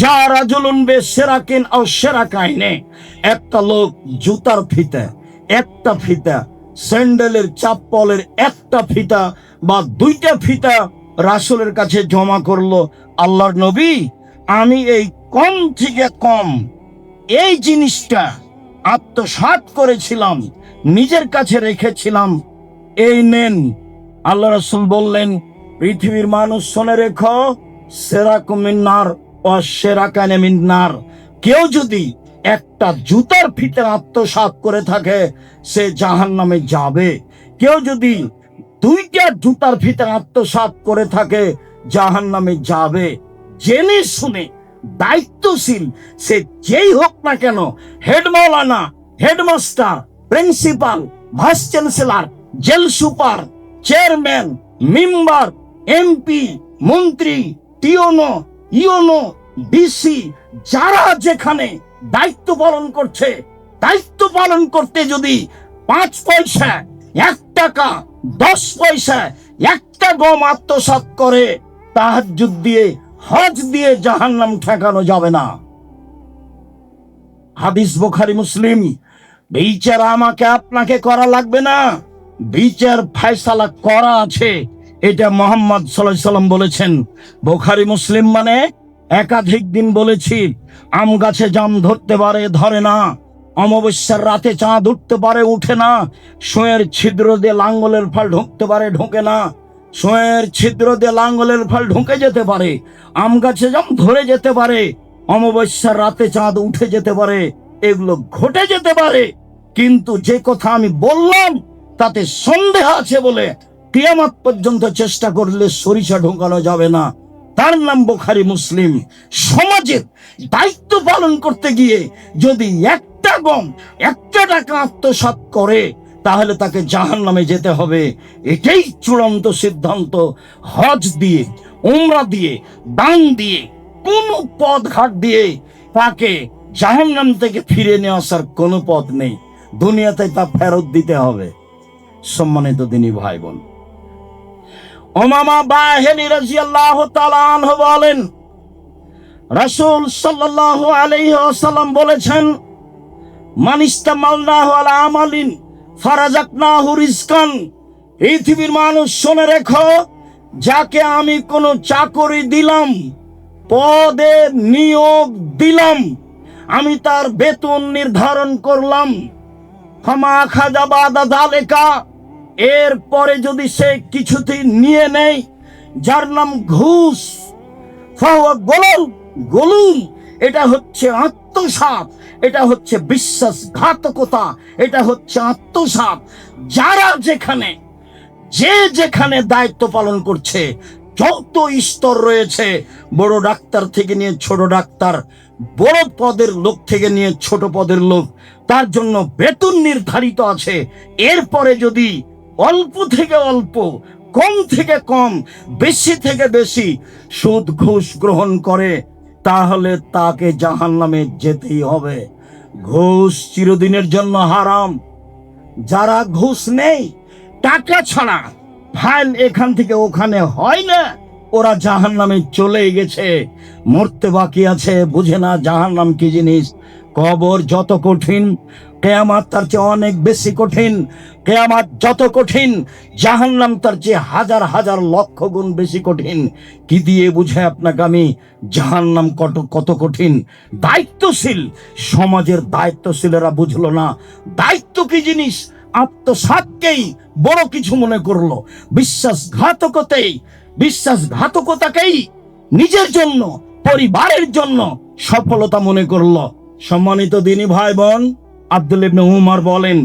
যারা জুলুন বে সেরাকিন ও সেরা কাহিনে। একটা লোক জুতার ফিতা, একটা ফিতা, স্যান্ডেলের, চাপ্পলের একটা ফিতা বা দুইটা ফিতা রাসুলের কাছে জমা করল, আল্লাহর নবী, আমি এই কম থেকে কম এই জিনিসটা আত্মসাৎ করেছিলাম, নিজের কাছে রেখেছিলাম। এই নেন, আল্লাহ রসুল বললেন, পৃথিবীর মানুষ শোনে রেখো সেরা মিন্নার। কেউ যদি একটা জুতার ফিতে আত্মসাৎ করে থাকে, সে জাহান নামে যাবে। কেউ যদি দুইটা জুতার ফিতে আত্মসাৎ করে থাকে জাহান নামে যাবে। জেনে শুনে দায়িত্বশীল, সে যেই হোক না কেন, হেড মৌলানা headmaster principal, vice chancellor, jail super, chairman, member, MP, মন্ত্রী, টিওনো ইওনো ডিসি যারা যেখানে দায়িত্ব পালন করছে, দায়িত্ব পালন করতে যদি পাঁচ পয়সা, এক টাকা, দশ পয়সা, একটা গম আত্মসাৎ করে, তাহাজ্জুদ দিয়ে, হজ দিয়ে জাহান্নাম ঠেকানো যাবে না। হাদিস বোখারি, মুসলিম, বিচার আমাকে আপনাকে করা লাগবে না। বিচার ফায়সালা করা আছে। এটা মোহাম্মদ সাল্লাহ সাল্লাম বলেছেন। বোখারি, মুসলিম মানে একাধিক দিন বলেছি, আম গাছে জাম ধরতে পারে, ধরে না। অমাবস্যার রাতে চাঁদ উঠতে পারে, উঠে না। সোয়ের ছিদ্র দিয়ে লাঙ্গলের ফল ঢুকতে পারে, ঢোকে না। সোয়ের ছিদ্র দিয়ে লাঙ্গলের ফল ঢুকে যেতে পারে, আম গাছে জাম ধরে যেতে পারে। অমাবস্যার রাতে চাঁদ উঠে যেতে পারে, এগুলো ঘটে যেতে পারে। কিন্তু যে কথা আমি বললাম, তাতে সন্দেহ আছে বলে কিয়ামত পর্যন্ত চেষ্টা করলে সরিষা ঢোকানো যাবে না। তার নাম বোখারি মুসলিম। সমাজের দায়িত্ব পালন করতে গিয়ে যদি একটা গম, একটা টাকা আত্মসাৎ করে, তাহলে তাকে জাহান নামে যেতে হবে। এটাই চূড়ান্ত সিদ্ধান্ত। হজ দিয়ে, উমরা দিয়ে, দান দিয়ে, কোন পথ ঘাট দিয়ে তাকে জাহান্নাম থেকে ফিরে নিয়ে আসার কোনো পথ নেই। দুনিয়াতে তা ফেরত দিতে হবে। সম্মানিত দিনী ভাই বোন ওমামা বাহেলি রাজিয়াল্লাহ তালাহ বলেন, রাসূল সাল্লাল্লাহু আলাইহি ওয়াসাল্লাম বলেছেন, মানিস্তা মালনাহু আলা আমালিন ফারাজাকনাহু রিজকান। পৃথিবীর মানুষ শুনে রেখো, যাকে আমি কোনো চাকরি দিলাম, পদে নিয়োগ দিলাম, আমি তার বেতন নির্ধারণ করলাম। ক্ষমা খাজা বাদা দালেকা এরপরে যদি সে কিছুতেই নিয়ে নেই যার নাম ঘুষ গোলল গোলুম এটা হচ্ছে আত্মসাপ এটা হচ্ছে বিশ্বাসঘাতকতা, এটা হচ্ছে আত্মসাপ যারা যেখানে, যে যেখানে দায়িত্ব পালন করছে, যত স্তর রয়েছে, বড় ডাক্তার থেকে নিয়ে ছোট ডাক্তার, বড় পদের লোক থেকে নিয়ে ছোট পদের লোক, তার জন্য বেতন নির্ধারিত আছে। এরপরে যদি অল্প থেকে অল্প, কম থেকে কম, বেশি থেকে বেশি সুদ ঘুষ গ্রহণ করে, তাহলে তাকে জাহান নামে যেতেই হবে। ঘুষ চিরদিনের জন্য হারাম। যারা ঘুষ নেই, টাকা ছাড়া ফাইল এখান থেকে ওখানে হয় না। ওরা জাহান নামে চলে গেছে। মরতে বাকি আছে, বুঝে না জাহান নাম কি জিনিস। কবর যত কঠিন, কেয়ামাত তার চেয়ে অনেক বেশি কঠিন, কেয়ামাত যত কঠিন, জাহান্নাম তার চেয়ে হাজার হাজার লক্ষ গুণ বেশি কঠিন। কি দিয়ে বুঝে আপনাকে আমি? জাহান্নাম কত কত কঠিন। দায়িত্বশীল। সমাজের দায়িত্বশীলেরা বুঝলো না। দায়িত্ব কি জিনিস? আত্মসাতকেই বড় কিছু মনে করল। বিশ্বাসঘাতকতেই, বিশ্বাসঘাতকতাকেই নিজের জন্য, পরিবারের জন্য সফলতা মনে করল। সম্মানিত দিনী ভাই বোন, আব্দুল ইবনে উমর বলেন,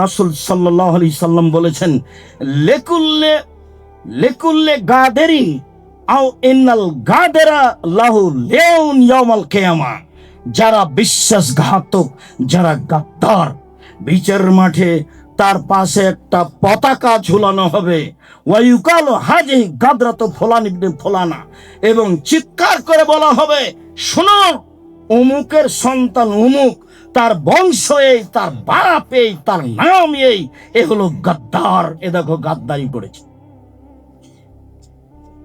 রাসূল সাল্লাল্লাহু আলাইহি সাল্লাম বলেছেন, লেকুল্লে লেকুল্লে গাদেরি আও ইন্নাল গাদেরা লাহু লেউন ইয়াউমাল কিয়ামা। যারা বিশ্বাসঘাতক, যারা গাদ্দার বিচারের মাঠে তার পাশে একটা পতাকা ঝুলানো হবে। ওয়াইকাল হাজি গাদরাত ফোলান ইবনে ফোলানা। এবং চিৎকার করে বলা হবে শোনো অমুকের সন্তান অমুক তার বংশ এই, তার বাপ এই, তার নাম এই, এ হলো গাদ্দার। এ দেখো গাদ্দারি করেছে।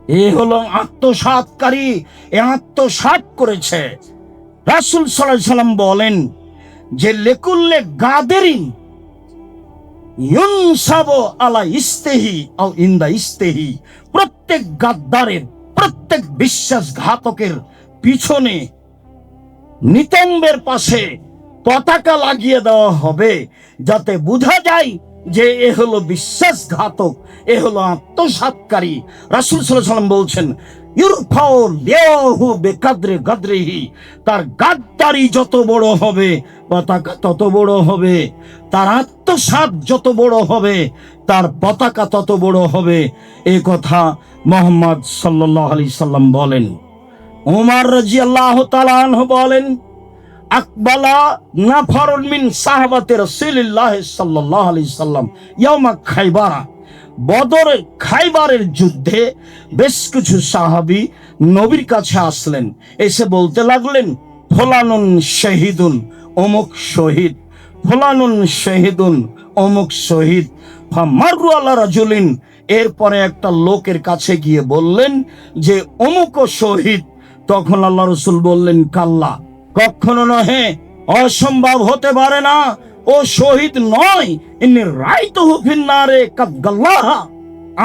এ হলো আত্মসাৎকারী, এ আত্মসাৎ করেছে। রাসুল সাল্লাম বলেন, যে লেকুল্লে গাদেরিন, ইউনসাব আলা ইস্তেহি আও ইন্দা ইস্তেহি, প্রত্যেক গাদ্দারের, প্রত্যেক বিশ্বাসঘাতকের পিছনে নিতম্বের পাশে পতাকা লাগিয়ে দেওয়া হবে, যাতে বোঝা যায় যে এ হলো বিশ্বাসঘাতক, এ হলো আত্মসাৎকারী। রাসুল সাল্লাম বলছেন বেকাদ্রে গাদ্রেহি তার গাদ্দারি যত বড় হবে, পতাকা তত বড় হবে, তার আত্মসাৎ যত বড় হবে, তার পতাকা তত বড় হবে। এ কথা মোহাম্মদ সাল্লাল্লাহু আলাইহি সাল্লাম বলেন। ওমর রাজিয়াল্লাহু তাআলা আনহু বলেন, আকবালা নাফারুন মিন সাহাবাতে রাসূলুল্লাহ সাল্লাল্লাহু আলাইহি সাল্লাম ইয়াউমা খাইবারা। বদরের খাইবারের যুদ্ধে বেশ কিছু সাহাবী নবীর কাছে আসলেন। এসে বলতে লাগলেন, ফলানুন শহীদুন, অমুক শহীদ। ফলানুন শহীদুন, অমুক শহীদ। ফামারু আলা রাজুলিন, এরপরে একটা লোকের কাছে গিয়ে বললেন যে অমুক শহীদ তখন আল্লাহ রসুল বললেন, কাল্লা, কখনো নহে, অসম্ভব হতে পারে না। ও শহীদ নয় ইনি রাইত হুফিন না রে কাদ্দাল্লাহা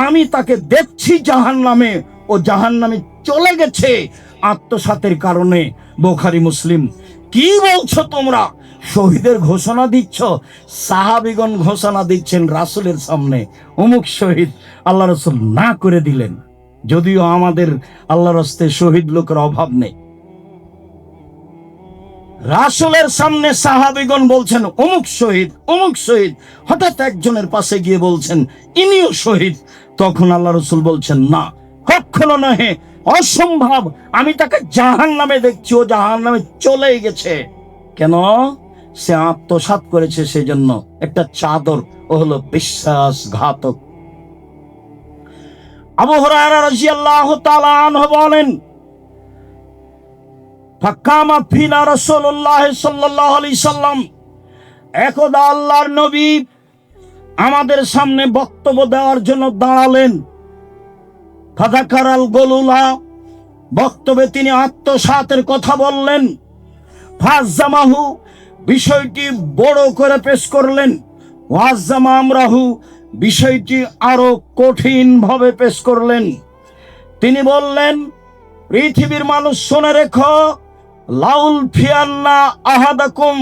আমি তাকে দেখছি জাহান নামে ও জাহান নামে চলে গেছে। আত্মসাতের কারণে, বোখারি মুসলিম, কি বলছো তোমরা? শহীদের ঘোষণা দিচ্ছ, সাহাবিগণ ঘোষণা দিচ্ছেন রাসুলের সামনে। অমুক শহীদ আল্লাহ রসুল না করে দিলেন। যদিও আমাদের আল্লাহ রস্তে শহীদ লোকের অভাব নেই। রাসুলের সামনে সাহাবিগণ বলছেন, অমুক শহীদ অমুক শহীদ। হঠাৎ একজনের পাশে গিয়ে বলছেন, ইনিও শহীদ। তখন আল্লাহ রসুল বলছেন, না, কখনো নহে, অসম্ভব। আমি তাকে জাহান নামে দেখছি, ও জাহান নামে চলেই গেছে। কেন? সে আত্মসাৎ করেছে সেজন্য একটা চাদর, ও হলো বিশ্বাসঘাতক। আবু হুরায়রা রাদিয়াল্লাহু তাআলা আনহু বলেন ফাকামা ফিনা রাসূলুল্লাহ সাল্লাল্লাহু আলাইহি সাল্লাম, একদা আল্লাহর নবী আমাদের সামনে বক্তব্য দেওয়ার জন্য দাঁড়ালেন। ফাদাকারাল গলুলা, বক্তব্যে তিনি আত্মসাতের কথা বললেন। ফাজামাহু বিষয়টি বড় করে পেশ করলেন। ওয়াজামা আমরাহু বিষয়টি আরও কঠিন ভাবে পেশ করলেন। তিনি বললেন, পৃথিবীর মানুষ শুনে রেখো, লাউল ফিয়ান্না আহাদাকুম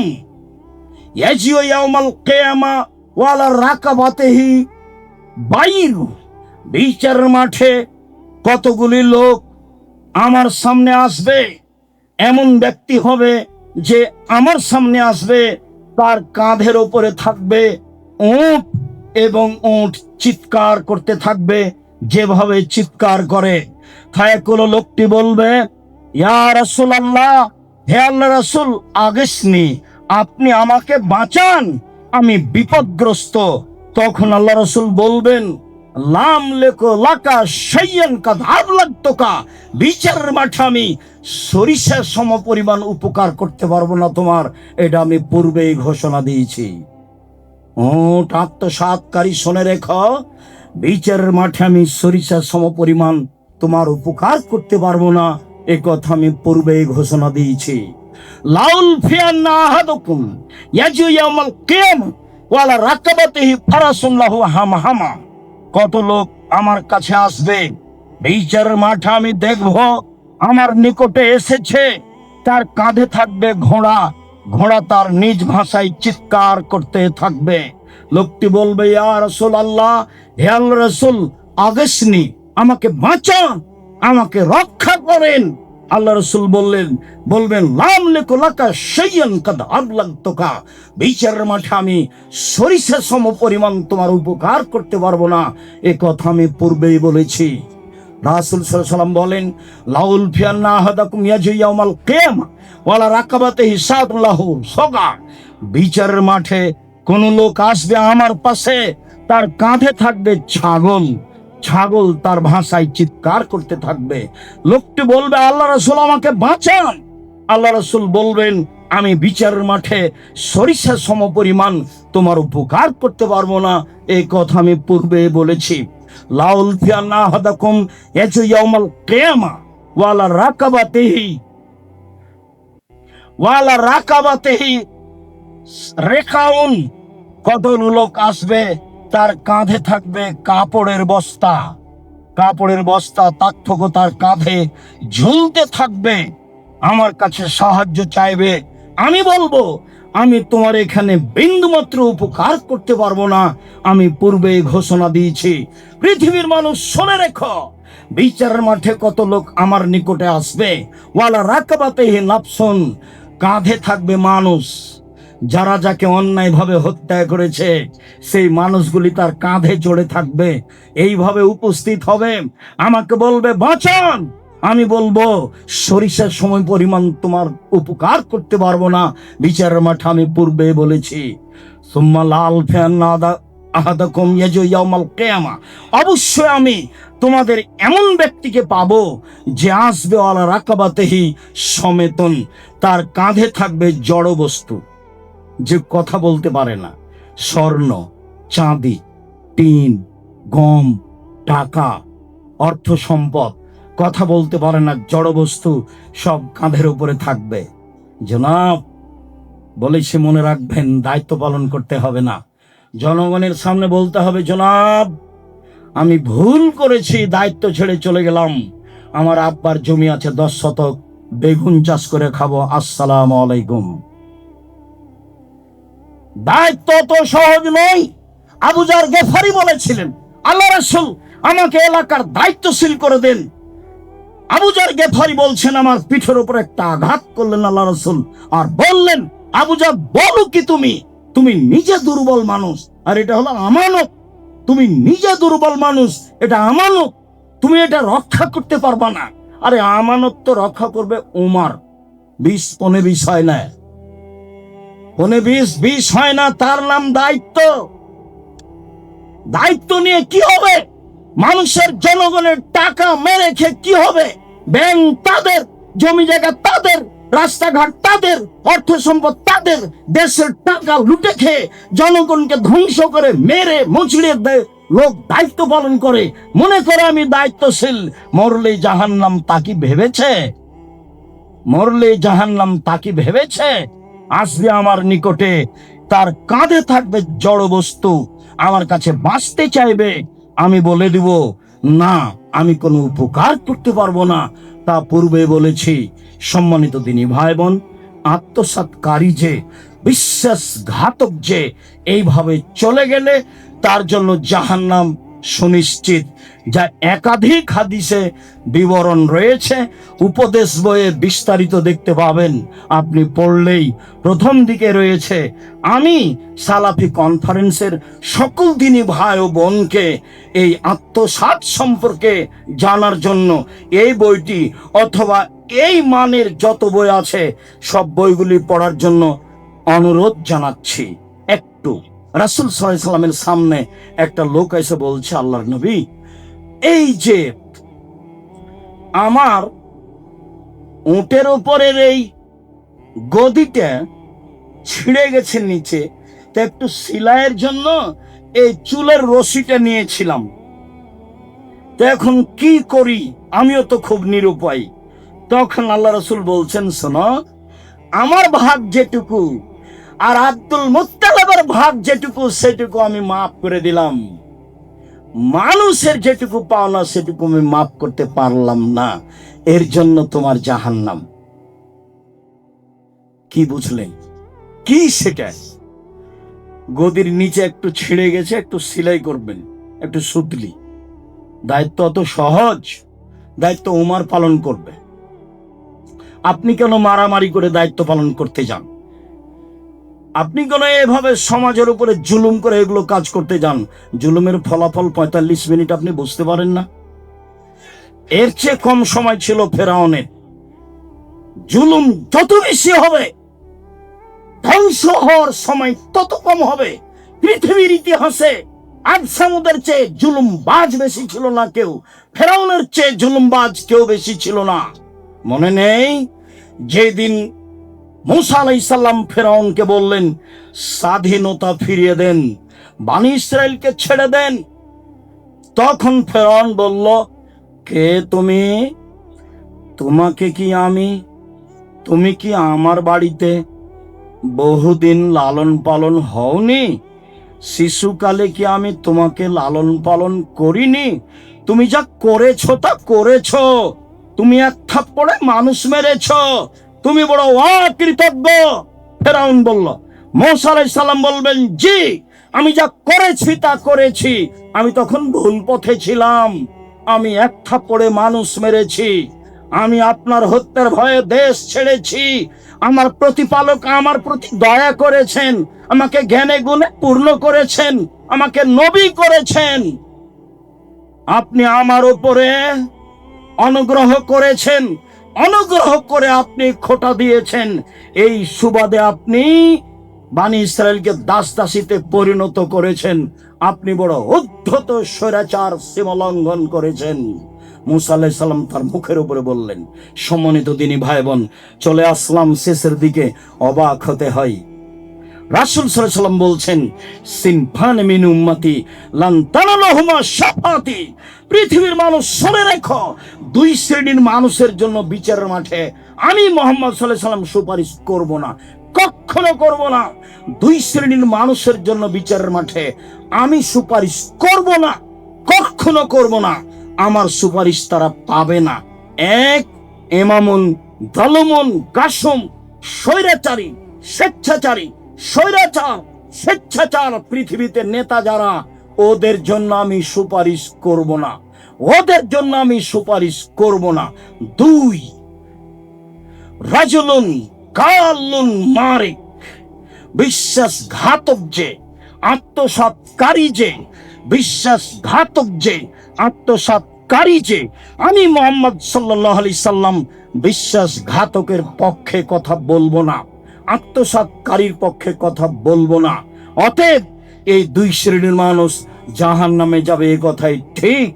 ইয়াজিও ইয়াউমাল কিয়ামা ওয়ালা রাকাবাতিহি বাইর বিচার মাঠে কতগুলি লোক আমার সামনে আসবে, এমন ব্যক্তি হবে যে আমার সামনে আসবে, তার কাঁধের ওপরে থাকবে উঁট। এবং উঁট চিৎকার করতে থাকবে, যেভাবে চিৎকার করে। ফায়াকুলো লোকটি বলবে, ইয়া রাসূল আল্লাহ হে আল্লাহ রাসূল, আগেসনি। আপনি আমাকে বাঁচান, আমি বিপদগ্রস্ত। তখন আল্লাহ রসুল বলবেন, লাম লেখো লাকা সাইয়ান কাধার লাগতোকা বিচারের মাঠে আমি সরিষার সম পরিমাণ উপকার করতে পারব না তোমার। এটা আমি পূর্বেই ঘোষণা দিয়েছি। ওট আত্মসাৎকারী শোনে রেখ। বিচারের মাঠে আমি সরিষার সম পরিমাণ তোমার উপকার করতে পারব না। এ কথা আমি পূর্বেই ঘোষণা দিয়েছি। লাউল ফিয়ান না আহাদুকুম, ইয়াজু ইয়াউমাল কিয়াম, ওয়ালা রাকাবাতিহি ফারাসুল্লাহু হাম হামা কত লোক আমার কাছে আসবে, বিচারের মাঠে আমি দেখব, আমার নিকটে এসেছে, তার কাঁধে থাকবে ঘোড়া ঘোড়া তার নিজ ভাষায় চিৎকার করতে থাকবে। লোকটি বলবে রসুল আল্লাহ হে আল্লাহ রসুল আগেসনি আমাকে বাঁচান, আমাকে রক্ষা করেন। আল্লাহ রসুল বললেন, বলবেন, লাম লেকোলাকা সেইয়ান কাদ তোকা বিচারের মাঠে আমি সরিষা সম পরিমাণ তোমার উপকার করতে পারব না। এ কথা আমি পূর্বেই বলেছি। রাসুল সাল্লাম বলেন, লাউল ফিয়ান্না আহাদাকুম ইয়াজুয়াউমাল কিয়ামা ওয়ালা রাকাবাতে হিসাবুল্লাহু সগা বিচারের মাঠে কোন লোক আসবে আমার পাশে, তার কাঁধে থাকবে ছাগল। ছাগল তার ভাষায় চিৎকার করতে থাকবে। লোকটি বলবে, আল্লাহ রসুল, আমাকে বাঁচান। আল্লাহ রসুল বলবেন, আমি বিচারের মাঠে সরিষা সম পরিমাণ তোমার উপকার করতে পারব না। এই কথা আমি পূর্বে বলেছি। লাউল লোক আসবে, তার কাঁধে থাকবে কাপড়ের বস্তা। কাপড়ের বস্তা তার থেকে তার কাঁধে ঝুলতে থাকবে। আমার কাছে সাহায্য চাইবে। আমি বলব আমি তোমার এখানে বিন্দুমাত্র উপকার করতে পারব না। আমি পূর্বে ঘোষণা দিয়েছি, পৃথিবীর মানুষ শুনে রেখো। বিচারের মাঠে কত লোক আমার নিকটে আসবে? ওয়ালা রাকাবাতে নাপসন কাঁধে থাকবে মানুষ। যারা যাকে অন্যায়ভাবে হত্যা করেছে, সেই মানুষগুলি তার কাঁধে চড়ে থাকবে। এইভাবে উপস্থিত হবে। আমাকে বলবে, বাঁচান! আমি বলব, সরিষার সময় পরিমাণ তোমার উপকার করতে পারব না। বিচারের মাঠে আমি পূর্বে বলেছি, সুম্মা লাল ফ্যান আহাদাকুম ইয়াজু ইয়াউমাল কিয়ামা। অবশ্যই আমি তোমাদের এমন ব্যক্তিকে পাবো যে আসবে আলা রাকাবাতেহি সমেতন। তার কাঁধে থাকবে জড় বস্তু, যে কথা বলতে পারে না। স্বর্ণ, চাঁদি, টিন, গম, টাকা, অর্থ সম্পদ কথা বলতে পারে না, জড় বস্তু সব কাঁধের উপরে থাকবে। জনাব বলে সে মনে রাখবেন, দায়িত্ব পালন করতে হবে না। জনগণের সামনে বলতে হবে, জনাব, আমি ভুল করেছি, দায়িত্ব ছেড়ে চলে গেলাম। আমার আব্বার জমি আছে দশ শতক, বেগুন চাষ করে খাব, আসসালাম আলাইকুম। দায়িত্ব তো সহজ নয় আবুজার গেফারি বলেছিলেন, আল্লাহ রাসূল, আমাকে এলাকার দায়িত্বশীল করে দেন আবুজার গেফারি বলছেন, আমার পিঠের উপর একটা আঘাত করলেন আল্লাহ রসুল। আর বললেন আবুজার বলো কি তুমি? তুমি নিজে দুর্বল মানুষ। আর এটা হলো আমানত। তুমি নিজে দুর্বল মানুষ, এটা আমানত। তুমি এটা রক্ষা করতে পারবা না। আরে, আমানত তো রক্ষা করবে উমার। বিষ পনে বিষ হয় না। পনে বিষ বিষ হয় না, তার নাম দায়িত্ব। দায়িত্ব নিয়ে কি হবে? মানুষের জনগণের টাকা মেরে খেয়ে কি হবে? ব্যাংক তাদের, জমি জায়গা তাদের, রাস্তাঘাট তাদের, অর্থ সম্পদ তাদের, দেশের টাকা লুটে খেয়ে জনগণকে ধ্বংস করে মেরে মুচড়ে দেয়, লোক দায়িত্ব পালন করে। মনে করে আমি দায়িত্বশীল মরলে জাহান্নাম তা কি ভেবেছে? মরলে জাহান্নাম তা কি ভেবেছে? আসবে আমার নিকটে তার কাঁধে থাকবে জড় বস্তু আমার কাছে বাঁচতে চাইবে আমি বলে দিব, না, আমি কোনো উপকার করতে পারব না। তা পূর্বে বলেছি, সম্মানিত দিনী ভাই বোন আত্মসাৎকারী যে, বিশ্বাসঘাতক যে, এইভাবে চলে গেলে তার জন্য জাহান্নাম সুনিশ্চিত। যা একাধিক হাদিসে বিবরণ রয়েছে। উপদেশ বইয়ে বিস্তারিত দেখতে পাবেন। আপনি পড়লেই প্রথম দিকে রয়েছে, আমি সালাফি কনফারেন্সের সকল দিনই ভাই ও বোনকে এই আত্মসাৎ সম্পর্কে জানার জন্য এই বইটি অথবা এই মানের যত বই আছে, সব বইগুলি পড়ার জন্য অনুরোধ জানাচ্ছি। একটু। রাসুল সাল্লামের সামনে একটা লোক এসে বলছে, আল্লাহর নবী এই যে আমার উটের উপরের এই গদিটা ছিঁড়ে গেছে নিচে, তা একটু সিলাইয়ের জন্য এই চুলের রশিটা নিয়েছিলাম। তো এখন কি করি? আমিও তো খুব নিরুপায়। তখন আল্লাহ রসুল বলছেন, শোনো, আমার ভাগ যেটুকু আর আব্দুল মুত্তালাবের ভাগ যেটুকু, সেটুকু আমি মাফ করে দিলাম। মানুষের যেটুকু পাওনা, সেটুকু আমি মাফ করতে পারলাম না। এর জন্য তোমার জাহান্নাম। কি বুঝলেন? কি সেটা গদির নিচে একটু ছিঁড়ে গেছে, একটু সেলাই করবেন, একটু সুতলি। দায়িত্ব অত সহজ, দায়িত্ব উমার পালন করবে। আপনি কেন মারামারি করে দায়িত্ব পালন করতে যান? আপনি কেন এভাবে সমাজের উপরে জুলুম করে এগুলো কাজ করতে যান, জুলুমের ফলাফল পঁয়তাল্লিশ মিনিট আপনি বুঝতে পারেন না। এর চেয়ে কম সময় ছিল ফেরাউনের। জুলুম যত বেশি হবে, ধ্বংস হওয়ার সময় তত কম হবে। পৃথিবীর ইতিহাসে আজ সামুদের চেয়ে জুলুম বাজ বেশি ছিল না কেউ, ফেরাউনের চেয়ে জুলুম বাজ কেউ বেশি ছিল না। মনে নেই, যেদিন মুসা আলাইসাল্লাম ফেরাউনকে বললেন, স্বাধীনতা ফিরিয়ে দেন, বানি ইসরায়েলকে ছেড়ে দেন। তখন ফেরাউন বলল, কে তুমি? তোমাকে কি আমি? তুমি কি আমার বাড়িতে বহুদিন লালন পালন হওনি? শিশুকালে কি আমি তোমাকে লালন পালন করিনি? তুমি যা করেছ তা করেছ। তুমি এক থাপ্পড়ে মানুষ মেরেছ। তুমি বড় অকৃতজ্ঞ। ফেরাউন বলল, মোসা সাল্লাম বলবেন, জি, আমি যা করেছি তা করেছি। আমি তখন ভুল পথে ছিলাম। আমি এক থাপ্পড়ে মানুষ মেরেছি। আমি আপনার হত্যার ভয়ে দেশ ছেড়েছি। আমার প্রতিপালক আমার প্রতি দয়া করেছেন। আমাকে জ্ঞানে গুণে পূর্ণ করেছেন। আমাকে নবী করেছেন। আপনি আমার উপরে অনুগ্রহ করেছেন। অনুগ্রহ করে আপনি খোটা দিয়েছেন। এই সুবাদে আপনি বাণী ইসরায়েলকে দাস দাসীতে পরিণত করেছেন। আপনি বড় উদ্ধত স্বৈরাচার সীমালঙ্ঘন করেছেন। মুসা সালাম তার মুখের উপরে বললেন, সম্মানিত দিনী ভাই বোন চলে আসলাম শেষের দিকে। অবাক হতে হয় রাসূল সাল্লাম বলছেন সিনফান মিন পৃথিবীর মানুষ শুনে রেখো, দুই শ্রেণির মানুষের জন্য বিচারের মাঠে আমি মোহাম্মদ আলাইহি সাল্লাম সুপারিশ করব না, কখনো করব না। দুই শ্রেণির মানুষের জন্য বিচারের মাঠে আমি সুপারিশ করব না, কখনো করব না। আমার সুপারিশ তারা পাবে না। এক, এমামুন দলমন কাসম, স্বৈরাচারী, স্বেচ্ছাচারী স্বৈরাচার, স্বেচ্ছাচার পৃথিবীতে নেতা যারা, ওদের জন্য আমি সুপারিশ করব না। ওদের জন্য আমি সুপারিশ করব না। দুই, রাজলুন কালুন মারিক বিশ্বাসঘাতক যে, আত্মসাৎকারী যে, বিশ্বাসঘাতক যে, আত্মসাৎকারী যে, আমি মোহাম্মদ সাল্লাহ আলি সাল্লাম বিশ্বাসঘাতকের পক্ষে কথা বলব না। আত্মসাৎকারীর পক্ষে কথা বলব না। অতএব এই দুই শ্রেণির মানুষ জাহান নামে যাবে এ কথাই ঠিক।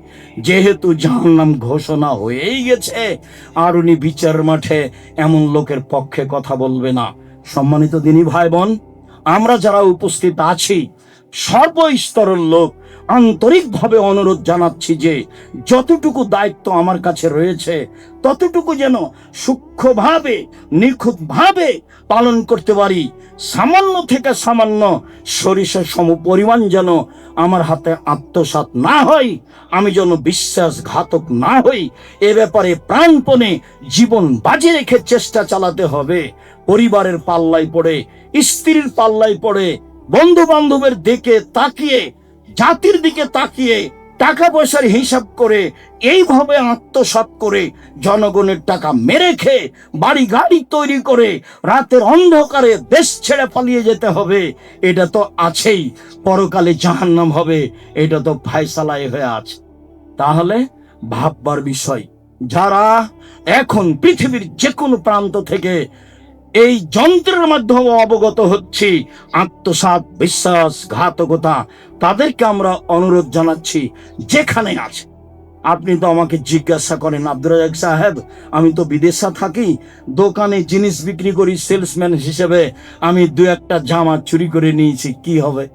যেহেতু জাহান নাম ঘোষণা হয়েই গেছে, আর উনি বিচার মাঠে এমন লোকের পক্ষে কথা বলবে না। সম্মানিত দিনী ভাই বোন, আমরা যারা উপস্থিত আছি, সর্বস্তরের লোক আন্তরিকভাবে অনুরোধ জানাচ্ছি যে যতটুকু দায়িত্ব আমার কাছে রয়েছে, ততটুকু যেন সূক্ষ্মভাবে, নিখুঁতভাবে পালন করতে পারি। সামান্য থেকে সামান্য সরিষা সম পরিমাণ যেন আমার হাতে আত্মসাৎ না হয়, আমি যেন বিশ্বাসঘাতক না হই, এ ব্যাপারে প্রাণপণে জীবন বাজি রেখে চেষ্টা চালাতে হবে। পরিবারের পাল্লায় পড়ে, স্ত্রীর পাল্লায় পড়ে বন্ধু বান্ধবের দিকে তাকিয়ে জাতির দিকে তাকিয়ে টাকা পয়সার হিসাব করে এইভাবে আত্মসাৎ করে জনগণের টাকা মেরে খেয়ে বাড়ি গাড়ি তৈরি করে রাতের অন্ধকারে দেশ ছেড়ে পালিয়ে যেতে হবে, এটা তো আছেই, পরকালে জাহান্নাম হবে, এটা তো ফায়সালাই হয়ে আছে। তাহলে ভাববার বিষয়, যারা এখন পৃথিবীর যে কোনো প্রান্ত থেকে এই যন্ত্রের মাধ্যমে অবগত হচ্ছি। আত্মসাৎ, বিশ্বাস, ঘাতকতা, তাদেরকে আমরা অনুরোধ জানাচ্ছি যেখানে আছে। আপনি তো আমাকে জিজ্ঞাসা করেন রাজাক সাহেব, আমি তো বিদেশে থাকি, দোকানে জিনিস বিক্রি করি, সেলসম্যান হিসেবে আমি দু একটা জামা চুরি করে নিয়েছি, কি হবে?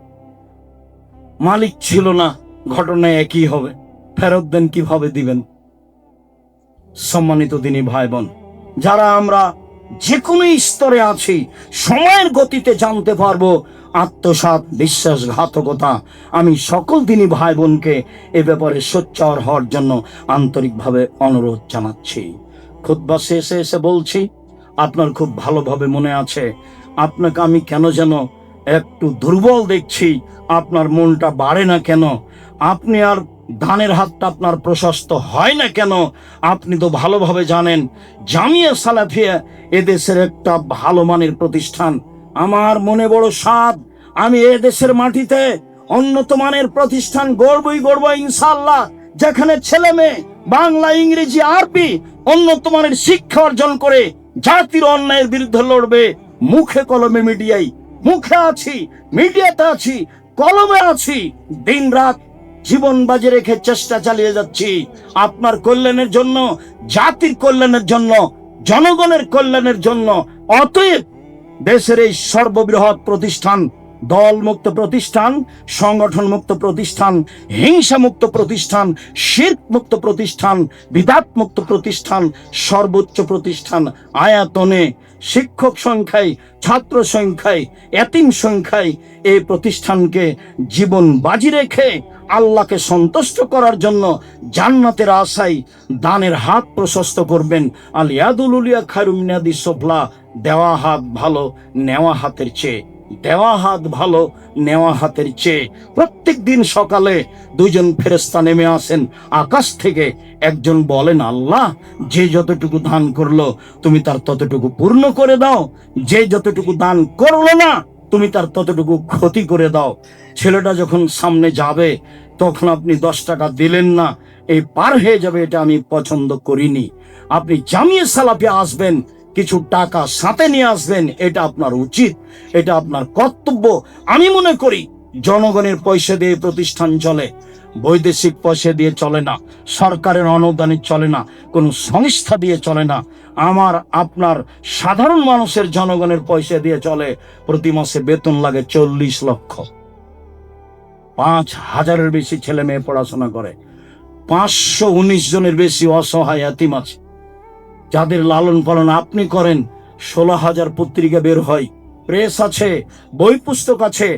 মালিক ছিল না, ঘটনা একই হবে। ফেরত দেন কীভাবে দিবেন? সম্মানিত দিনী ভাই বোন, যারা আমরা যে কোনো স্তরে আছি, সময়ের গতিতে জানতে পারব আত্মসাৎ বিশ্বাসঘাতকতা। আমি সকল দিনই ভাই বোনকে এ ব্যাপারে সোচ্চার হওয়ার জন্য আন্তরিকভাবে অনুরোধ জানাচ্ছি। খুদ্া শেষে এসে বলছি, আপনার খুব ভালোভাবে মনে আছে, আপনাকে আমি কেন যেন একটু দুর্বল দেখছি, আপনার মনটা বাড়ে না কেন? আপনি আর ধানের হাতটা আপনার প্রশস্ত হয় না কেন? আপনি তো ভালোভাবে জানেন, জামিয়া সালাফিয়া এদেশের একটা ভালো মানের প্রতিষ্ঠান। আমার মনে বড় স্বাদ, আমি এ দেশের মাটিতে উন্নত মানের প্রতিষ্ঠান গড়বই গড়ব ইনশাল্লাহ যেখানে ছেলে মেয়ে, বাংলা, ইংরেজি, আরবি উন্নত মানের শিক্ষা অর্জন করে জাতির অন্যায়ের বিরুদ্ধে লড়বে। মুখে কলমে মিডিয়াই মুখে আছি, মিডিয়াতে আছি, কলমে আছি দিন রাত জীবন বাজি রেখে চেষ্টা চালিয়ে যাচ্ছি। আপনার কল্যাণের জন্য, জাতির কল্যাণের জন্য, জনগণের কল্যাণের জন্য, অতএব দেশের এই সর্ববৃহৎ প্রতিষ্ঠান দল মুক্ত প্রতিষ্ঠান সংগঠন মুক্ত প্রতিষ্ঠান হিংসা মুক্ত প্রতিষ্ঠান শির্ক মুক্ত প্রতিষ্ঠান বিদাত মুক্ত প্রতিষ্ঠান, সর্বোচ্চ প্রতিষ্ঠান, আয়াতনে শিক্ষক সংখ্যায়, ছাত্র সংখ্যায়, এতিম সংখ্যায় এই প্রতিষ্ঠানকে জীবন বাজি রেখে আল্লাহকে সন্তুষ্ট করার জন্য জান্নাতের আশায় দানের হাত প্রশস্ত করবেন। আল ইয়াদুল উলিয়া খায়রুমিনাদি সোফলা দেওয়া হাত ভালো, নেওয়া হাতের চেয়ে। দেওয়া হাত ভালো, নেওয়া হাতের চেয়ে। প্রত্যেক দিন সকালে দুইজন ফেরেস্তা নেমে আসেন। আকাশ থেকে একজন বলেন, আল্লাহ, যে যতটুকু দান করল, তুমি তার ততটুকু পূর্ণ করে দাও। যে যতটুকু দান করল না তুমি তার ততটুকু ক্ষতি করে দাও। ছেলেটা যখন সামনে যাবে, তখন আপনি দশ টাকা দিলেন না, এই পার হয়ে যাবে এটা আমি পছন্দ করিনি। আপনি জামিয়ে সালাফে আসবেন, কিছু টাকা সাথে নিয়ে আসবেন, এটা আপনার উচিত, এটা আপনার কর্তব্য। আমি মনে করি, জনগণের পয়সা দিয়ে প্রতিষ্ঠান চলে বৈদেশিক পয়সা দিয়ে চলে না, সরকারের অনুদানে চলে না, কোনো সংস্থা দিয়ে চলে না। আমার, আপনার সাধারণ মানুষের জনগণের পয়সা দিয়ে চলে, প্রতি মাসে বেতন লাগে চল্লিশ লক্ষ। পাঁচ হাজারের বেশি ছেলে মেয়ে পড়াশোনা করে। পাঁচশো উনিশ জনের বেশি অসহায় এতিম আছে। যাদের লালন পালন আপনি করেন, ষোলো হাজার পত্রিকা বের হয়, প্রেস আছে, বই পুস্তক আছে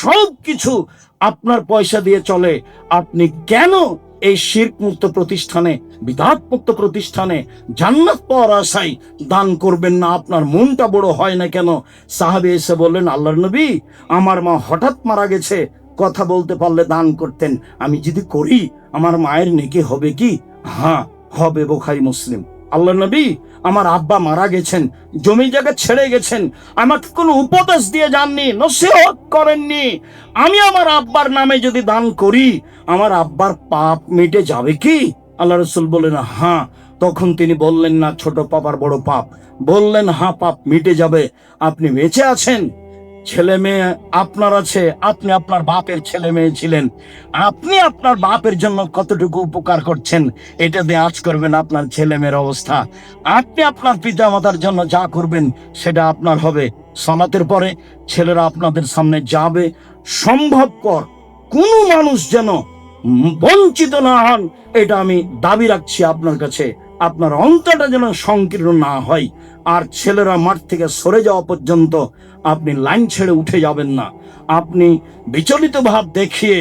সব কিছু আপনার পয়সা দিয়ে চলে। আপনি কেন এই শির্ক মুক্ত প্রতিষ্ঠানে বিধাত মুক্ত প্রতিষ্ঠানে জান্নাত পাওয়ার আশায় দান করবেন না? আপনার মনটা বড় হয় না কেন? সাহাবি এসে বললেন, আল্লাহর নবী, আমার মা হঠাৎ মারা গেছে। কথা বলতে পারলে দান করতেন। আমি যদি করি, আমার মায়ের নেকি হবে কি? হ্যাঁ হবে বোখাই মুসলিম। আল্লাহ নবী, আমার আব্বা মারা গেছেন, জমি জায়গা ছেড়ে গেছেন, আমাকে কোনো উপদেশ দিয়ে যাননি, নসিহত করেননি। আমি আমার আব্বার নামে যদি দান করি, আমার আব্বার পাপ মিটে যাবে কি? আল্লাহ রসুল বললেন হ্যাঁ। তখন তিনি বললেন, না, ছোট পাপ আর বড় পাপ। বললেন হ্যাঁ পাপ মিটে যাবে। আপনি বেঁচে আছেন? ছেলে মেয়ে আপনার আছে, আপনি আপনার বাপের ছেলে মেয়ে ছিলেন। আপনি আপনার বাপের জন্য কতটুকু উপকার করছেন, এটা দিয়ে আজ করবেন আপনার ছেলে মেয়ের অবস্থা। আপনি আপনার পিতা মাতার জন্য যা করবেন, সেটা আপনার হবে। সনাতের পরে ছেলেরা আপনাদের সামনে যাবে। সম্ভবপর কোনো মানুষ যেন বঞ্চিত না হন, এটা আমি দাবি রাখছি আপনার কাছে। আপনার অন্তরটা যেন সংকীর্ণ না হয়, আর ছেলেরা মাঠ থেকে সরে যাওয়া পর্যন্ত আপনি লাইন ছেড়ে উঠে যাবেন না। আপনি বিচলিত ভাব দেখিয়ে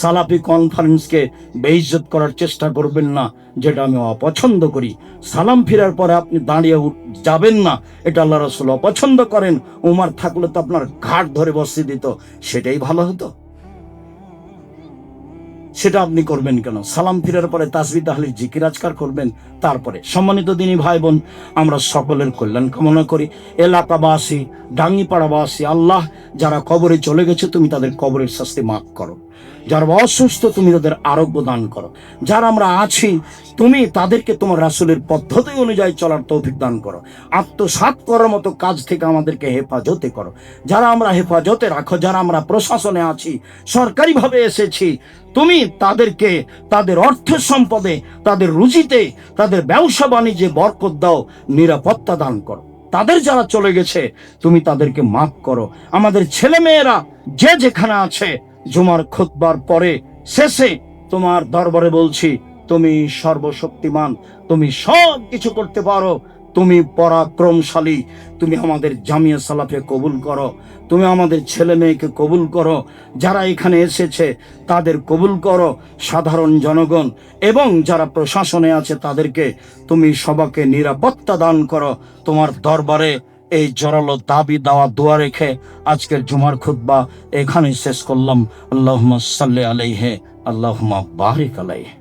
সালাফি কনফারেন্সকে বেইজ্জত করার চেষ্টা করবেন না, যেটা আমি অপছন্দ করি। সালাম ফিরার পরে আপনি দাঁড়িয়ে যাবেন না, এটা আল্লাহ রসুল অপছন্দ করেন। উমার থাকলে তো আপনার ঘাট ধরে বসিয়ে দিত, সেটাই ভালো হতো। সেটা আপনি করবেন কেন? সালাম ফিরার পরে তাসবি তাহলে জিকির আজকার করবেন, তারপরে। সম্মানিত দিনী ভাই বোন আমরা সকলের কল্যাণ কামনা করি। এলাকাবাসী ডাঙ্গিপাড়াবাসী, আল্লাহ যারা কবরে চলে গেছে, তুমি তাদের কবরের শাস্তি মাফ করো। যারা অসুস্থ, তুমি তাদের আরোগ্য দান করো। যারা আমরা আছি, তুমি তাদেরকে তোমার রাসুলের পদ্ধতি অনুযায়ী চলার তৌফিক দান করো। আত্মসাৎ করার মতো কাজ থেকে আমাদেরকে হেফাজতে করো। যারা আমরা হেফাজতে রাখো, যারা আমরা প্রশাসনে আছি, সরকারিভাবে এসেছি, তুমি তাদেরকে তাদের অর্থ সম্পদে, তাদের রুজিতে, তাদের ব্যবসা বাণিজ্যে বরকত দাও, নিরাপত্তা দান করো। তাদের যারা চলে গেছে, তুমি তাদেরকে মাফ করো। আমাদের ছেলে মেয়েরা যে যেখানে আছে জুমার খুতবার পরে শেষে তোমার দরবারে বলছি, তুমি সর্বশক্তিমান, তুমি সব কিছু করতে পারো, তুমি পরাক্রমশালী, তুমি আমাদের জামিয়া সালাফে কবুল করো, তুমি আমাদের ছেলে মেয়েকে কবুল করো, যারা এখানে এসেছে তাদের কবুল করো, সাধারণ জনগণ, এবং যারা প্রশাসনে আছে তাদেরকে তুমি সবাকে নিরাপত্তা দান করো, তোমার দরবারে এই জোরালো দাবি দেওয়া দোয়া রেখে আজকের জুমার খুদ্া এখানেই শেষ করলাম। আল্লাহ সাল্লি আলাইহে আল্লাহ বারিক আলাইহে।